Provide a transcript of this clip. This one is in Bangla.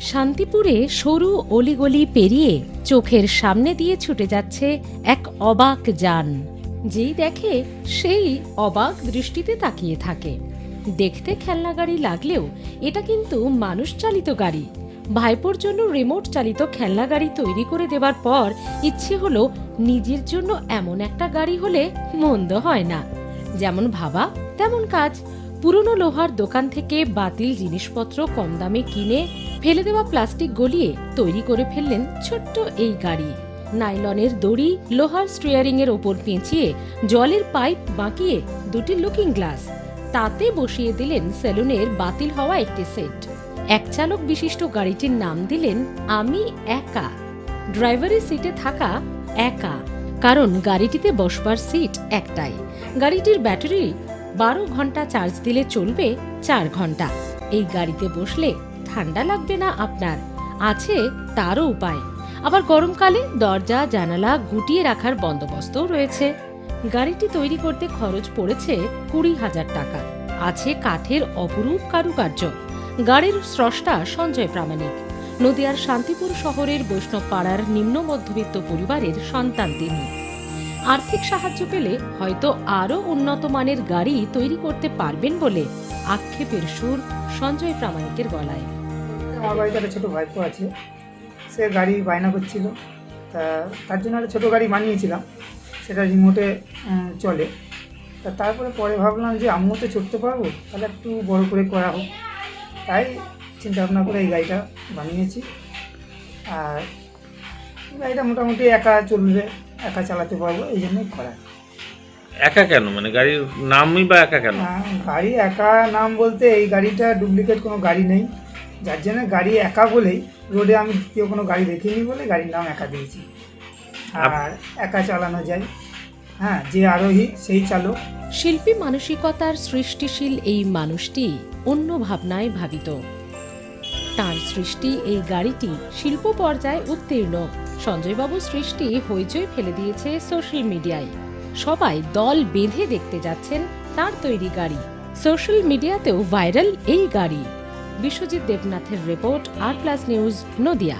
শান্তিপুরে সরু অলিগলি পেরিয়ে চোখের সামনে দিয়ে ছুটে যাচ্ছে এক অবাক যান। যেই দেখে সেই অবাক দৃষ্টিতে তাকিয়ে থাকে। দেখতে খেলনা গাড়ি লাগলেও এটা কিন্তু মানুষ চালিত গাড়ি। ভাইপোর জন্য রিমোট চালিত খেলনা গাড়ি তৈরি করে দেবার পর ইচ্ছে হলো নিজের জন্য এমন একটা গাড়ি হলে মন্দ হয় না। যেমন ভাবা, তেমন কাজ। পুরনো লোহার দোকান থেকে বাতিল জিনিসপত্র কম দামে কিনে ফেলে দেওয়া প্লাস্টিক গলিয়ে তৈরি করে ফেললেন ছোট্ট এই গাড়ি। নাইলনের দড়ি, লোহার স্টিয়ারিং এর ওপর পেঁচিয়ে জলের পাইপ বাঁকিয়ে দুটি লুকিং গ্লাস। তাতে বসিয়ে দিলেন সেলুনের বাতিল হওয়া একটি সেট। এক চালক বিশিষ্ট গাড়িটির নাম দিলেন, আমি একা। ড্রাইভারের সিটে থাকা একা, কারণ গাড়িটিতে বসবার সিট একটাই। গাড়িটির ব্যাটারি বারো ঘণ্টা চার্জ দিলে চলবে চার ঘণ্টা। এই গাড়িতে বসলে ঠান্ডা লাগবে না আপনার। আছে তারও উপায়। আবার গরমকালে দরজা, জানালা গুটিয়ে রাখার বন্দোবস্তও রয়েছে। গাড়িটি তৈরি করতে খরচ পড়েছে কুড়ি হাজার টাকা। আছে কাঠের অপরূপ কারুকার্য। গাড়ির স্রষ্টা সঞ্জয় প্রামাণিক। নদিয়ার শান্তিপুর শহরের বৈষ্ণব পাড়ার নিম্ন মধ্যবিত্ত পরিবারের সন্তান তিনি। আর্থিক সাহায্য পেলে হয়তো আরও উন্নত মানের গাড়ি তৈরি করতে পারবেন বলে আক্ষেপের সুর সঞ্জয় প্রামাণিকের গলায়। আমার বাড়িতে একটা ছোটো ভাইপো আছে, সে গাড়ি বায়না করছিল। তা তার জন্য একটা ছোটো গাড়ি বানিয়েছিলাম, সেটা রিমোটে চলে। তা তারপরে পরে ভাবলাম যে আমিও তো চড়তে পারব, তাহলে একটু বড় করে করা হোক। তাই চিন্তা ভাবনা করে এই গাড়িটা বানিয়েছি। আর গাড়িটা মোটামুটি একা চলবে। একা চালাতে পারব এই জন্যই করা। একা কেন? মানে গাড়ির নামই বা একা কেন? গাড়ি একা নাম বলতে এই গাড়িটা ডুপ্লিকেট কোনো গাড়ি নেই। যার জন্য গাড়ি একা বলেই রোডে আমি দ্বিতীয় কোনো গাড়ি দেখিনি বলে গাড়ির নাম একা দিয়েছি। আর একা চালানো যায়। হ্যাঁ যে আরোহী সেই চালক। শিল্পী মানসিকতার সৃষ্টিশীল এই মানুষটি অন্য ভাবনায় ভাবিত। তার সৃষ্টি এই গাড়িটি শিল্প পর্যায়ে উত্তীর্ণ। সঞ্জয়বাবু সৃষ্টি হইচই ফেলে দিয়েছে সোশ্যাল মিডিয়ায় সবাই দল বেঁধে দেখতে যাচ্ছেন তার তৈরি গাড়ি। সোশ্যাল মিডিয়াতেও ভাইরাল এই গাড়ি। Biswajit দেবনাথের report R plus news Nadia.